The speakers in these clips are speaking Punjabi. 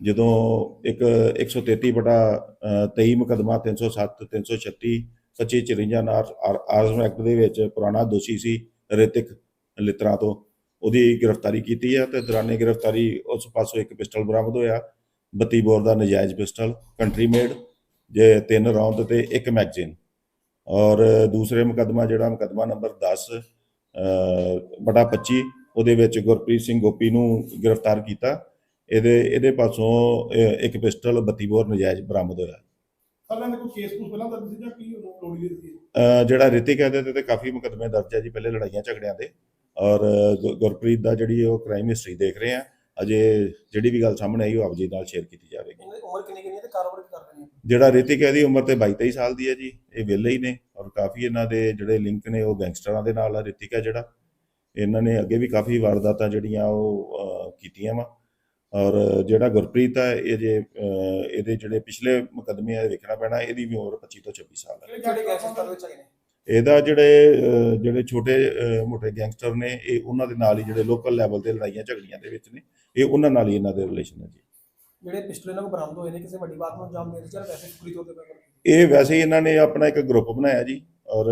ਜਦੋਂ ਇੱਕ 133 ਬਟਾ 23 ਮੁਕਦਮਾ 307 336 2554 ਨਾਲ ਆਰਮ ਐਕਟ ਦੇ ਵਿੱਚ ਪੁਰਾਣਾ ਦੋਸ਼ੀ ਸੀ ਰਿਤਿਕ ਲਿਤਰਾ ਤੋਂ। ਉਹਦੀ ਗ੍ਰਿਫਤਾਰੀ ਕੀਤੀ ਹੈ ਤੇ ਦੌਰਾਨੇ ਗ੍ਰਿਫਤਾਰੀ ਉਸ ਪਾਸੋਂ ਇੱਕ ਪਿਸਟਲ ਬਰਾਮਦ ਹੋਇਆ। 32 ਬੋਰ ਦਾ ਨਜਾਇਜ਼ ਪਿਸਟਲ, ਕੰਟਰੀ ਮੇਡ, ਜੇ ਤਿੰਨ ਰੌਂਦ ਤੇ ਇੱਕ ਮੈਗਜ਼ੀਨ। ਔਰ ਦੂਸਰੇ ਮੁਕਦਮਾ ਜਿਹੜਾ ਮੁਕਦਮਾ ਨੰਬਰ 10 ਬਟਾ 25 ਉਹਦੇ ਵਿੱਚ ਗੁਰਪ੍ਰੀਤ ਸਿੰਘ ਗੋਪੀ ਨੂੰ ਗ੍ਰਿਫਤਾਰ ਕੀਤਾ। ਇਹਦੇ ਇਹਦੇ ਪਾਸੋਂ ਇੱਕ ਪਿਸਟਲ 32 ਬੋਰ ਨਜਾਇਜ਼ ਬਰਾਮਦ ਹੋਇਆ। ਪਹਿਲਾਂ ਦੇ ਕੋਈ ਕੇਸ ਕੁਝ ਪਹਿਲਾਂ ਦਰਜ ਸੀ ਜਾਂ ਕੀ ਲੋੜੀ ਦੇ ਸੀ? ਅ, ਜਿਹੜਾ ਰਿਤਿਕ ਹੈ ਤੇ- ਤੇ ਕਾਫੀ ਮੁਕਦਮੇ ਦਰਜ ਹੈ ਜੀ ਪਹਿਲੇ ਲੜਾਈਆਂ ਝਗੜਿਆਂ ਦੇ। ਔਰ ਗੁਰਪ੍ਰੀਤ ਦਾ ਜਿਹੜੀ ਉਹ ਕ੍ਰਾਈਮ ਹਿਸਟਰੀ ਦੇਖ ਰਹੇ ਆ ਅਜੇ ਜਿਹੜੀ ਵੀ ਗੱਲ ਸਾਹਮਣੇ ਆਈ ਉਹ ਆਪ ਜੀ ਨਾਲ ਸ਼ੇਅਰ ਕੀਤੀ ਜਾਵੇਗੀ। ਇਹਨਾਂ ਦੀ ਉਮਰ ਕਿੰਨੀ ਕਿੰਨੀ ਹੈ ਤੇ ਕਾਰੋਬਾਰ ਕੀ ਕਰਦੇ ਨੇ ਜਿਹੜਾ ਰਿਤਿਕ ਹੈ ਦੀ ਉਮਰ ਤੇ 22 23 ਸਾਲ ਦੀ ਹੈ ਜੀ ਇਹ ਵਿਹਲੇ ਹੀ ਨੇ। ਔਰ ਕਾਫੀ ਇਹਨਾਂ ਦੇ ਜਿਹੜੇ ਲਿੰਕ ਨੇ ਉਹ ਗੈਂਗਸਟਰਾਂ ਦੇ ਨਾਲ ਆ ਰਿਤਿਕ ਹੈ ਜਿਹੜਾ। ਇਹਨਾਂ ਨੇ ਅੱਗੇ ਵੀ ਕਾਫੀ ਵਾਰਦਾਤਾਂ ਜਿਹੜੀਆਂ ਉਹ ਕੀਤੀਆਂ ਵਾ। ਔਰ ਜਿਹੜਾ ਗੁਰਪ੍ਰੀਤ ਹੈ ਇਹ ਜੇ ਇਹਦੇ ਜਿਹੜੇ ਪਿਛਲੇ ਮੁਕੱਦਮੇ ਆ ਵੇਖਣਾ ਪੈਣਾ ਇਹਦੀ ਵੀ ਉਮਰ 25 ਤੋਂ 26 ਸਾਲ ਹੈ। ਕਿਹੜੇ ਗੈਂਗਸਟਰ ਦੇ ਵਿੱਚ ਹੈਗੇ ਨੇ? ਇਹਦਾ ਜਿਹੜੇ ਜਿਹੜੇ ਛੋਟੇ ਮੋਟੇ ਗੈਂਗਸਟਰ ਨੇ ਇਹ ਉਹਨਾਂ ਦੇ ਨਾਲ ਹੀ ਜਿਹੜੇ ਲੋਕਲ ਲੈਵਲ ਤੇ ਲੜਾਈਆਂ ਝਗੜੀਆਂ ਦੇ ਵਿੱਚ ਨੇ ਇਹ ਉਹਨਾਂ ਨਾਲ ਹੀ ਇਹਨਾਂ ਦੇ ਰਿਲੇਸ਼ਨ ਹੈ ਜੀ। ਜਿਹੜੇ ਇਹਨਾਂ ਕੋਲ ਬਰਾਮਦ ਹੋਏ ਨੇ ਕਿਸੇ ਵੱਡੀ ਬਾਤ ਨੂੰ ਅੰਜਾਮ ਦੇਣ ਚਾਹ ਵੈਸੇ ਫੁਕਰੀ ਤੌਰ ਤੇ ਇਹ ਵੈਸੇ ਹੀ ਇਹਨਾਂ ਨੇ ਆਪਣਾ ਇੱਕ ਗਰੁੱਪ ਬਣਾਇਆ ਜੀ ਔਰ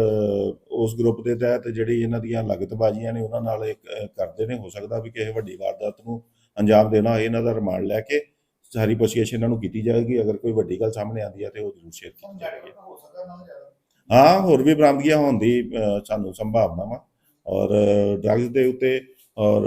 ਉਸ ਗਰੁੱਪ ਦੇ ਤਹਿਤ ਜਿਹੜੀ ਇਹਨਾਂ ਦੀਆਂ ਲਗਤਬਾਜ਼ੀਆਂ ਨੇ ਉਹਨਾਂ ਨਾਲ ਇੱਕ, ਕਰਦੇ ਨੇ ਹੋ ਸਕਦਾ ਵੀ ਕਿਸੇ ਵੱਡੀ ਵਾਰਦਾਤ ਨੂੰ ਅੰਜਾਮ ਦੇਣਾ ਇਹਨਾਂ ਦਾ ਰਿਮਾਂਡ ਲੈ ਕੇ ਸਾਰੀ ਪੁੱਛਗਿੱਛ ਇਹਨਾਂ ਨੂੰ ਕੀਤੀ ਜਾਏਗੀ। ਅਗਰ ਕੋਈ ਵੱਡੀ ਗੱਲ ਸਾਹਮਣੇ ਆਉਂਦੀ ਹੈ ਤੇ ਉਹ ਜ਼ਰੂਰ ਸ਼ੇਅਰ ਕੀਤੀ ਜਾਏਗੀ। ਹੋ ਹੋਰ ਵੀ ਬਰਾਮਦਗੀਆਂ ਹੋਣ ਦੀ ਸਾਨੂੰ ਸੰਭਾਵਨਾ ਵਾ। ਔਰ ਡਰੱਗਸ ਦੇ ਉੱਤੇ ਔਰ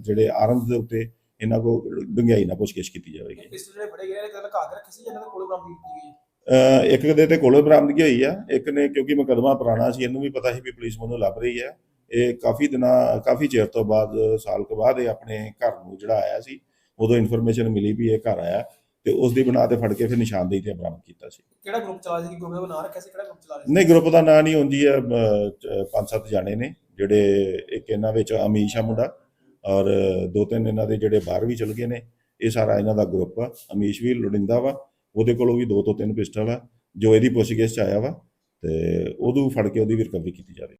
ਜਿਹੜੇ ਆਰਮਸ ਦੇ ਉੱਤੇ ਇਹਨਾਂ ਕੋ ਡੂੰਘਾਈ ਨਾਲ ਪੁੱਛਗਿੱਛ ਕੀਤੀ ਜਾਵੇਗੀ। ਪਿਸਟਲ ਜਿਹੜੇ ਫੜੇ ਗਏ ਨੇ ਕਿਤੇ ਲਗਾ ਕੇ ਰੱਖੇ ਸੀ ਜਿਹਨਾਂ ਦੇ ਕੋਲ ਬਰਾਮਦ ਕੀਤੀ ਗਈ? ਇੱਕ ਦੇ ਤੇ ਕੋਲੋਂ ਬਰਾਮਦਗੀ ਹੋਈ ਆ ਇੱਕ ਨੇ ਕਿਉਂਕਿ ਮੁਕੱਦਮਾ ਪੁਰਾਣਾ ਸੀ ਇਹਨੂੰ ਵੀ ਪਤਾ ਸੀ ਵੀ ਪੁਲਿਸ ਮੈਨੂੰ ਲੱਭ ਰਹੀ ਹੈ। ਇਹ ਕਾਫੀ ਦਿਨਾਂ ਕਾਫੀ ਚਿਰ ਤੋਂ ਬਾਅਦ ਸਾਲ ਕੁ ਬਾਅਦ ਇਹ ਆਪਣੇ ਘਰ ਨੂੰ ਜਿਹੜਾ ਆਇਆ ਸੀ ਉਦੋਂ ਇਨਫੋਰਮੇਸ਼ਨ ਮਿਲੀ ਵੀ ਇਹ ਘਰ ਆਇਆ ਤੇ ਉਸ ਦੀ ਬਣਾ ਤੇ ਫੜ ਕੇ ਫਿਰ ਨਿਸ਼ਾਨਦੇਹੀ ਤੇ ਬਰਾਮਦ ਕੀਤਾ ਸੀ। ਕਿਹੜਾ ਗਰੁੱਪ ਚਲਾ ਰਿਹਾ ਸੀ? ਗਰੁੱਪ ਦਾ ਨਾਂ ਰੱਖਿਆ ਸੀ? ਕਿਹੜਾ ਗਰੁੱਪ ਚਲਾ ਰਿਹਾ ਸੀ? ਨਹੀਂ ਗਰੁੱਪ ਦਾ ਨਾਂ ਨਹੀਂ ਹੁੰਦੀ ਹੈ ਪੰਜ ਸੱਤ ਜਾਣੇ ਨੇ ਜਿਹੜੇ ਇੱਕ ਇਹਨਾਂ ਵਿੱਚ ਅਮੀਸ਼ ਮੁੰਡਾ ਔਰ ਦੋ ਤਿੰਨ ਇਹਨਾਂ ਦੇ ਜਿਹੜੇ ਬਾਹਰ ਵੀ ਚਲ ਗਏ ਨੇ ਇਹ ਸਾਰਾ ਇਹਨਾਂ ਦਾ ਗਰੁੱਪ ਆ। ਅਮੀਸ਼ ਵੀ ਲੁੜਿੰਦਾ ਵਾ ਉਹਦੇ ਕੋਲੋਂ ਵੀ ਦੋ ਤੋਂ ਤਿੰਨ ਪਿਸਟਲ ਆ ਜੋ ਇਹਦੀ ਪੁੱਛਗਿੱਛ ਚ ਆਇਆ ਵਾ ਤੇ ਉਹਨੂੰ ਫੜ ਕੇ ਉਹਦੀ ਵੀ ਰਿਕਵਰੀ ਕੀਤੀ ਜਾਵੇ।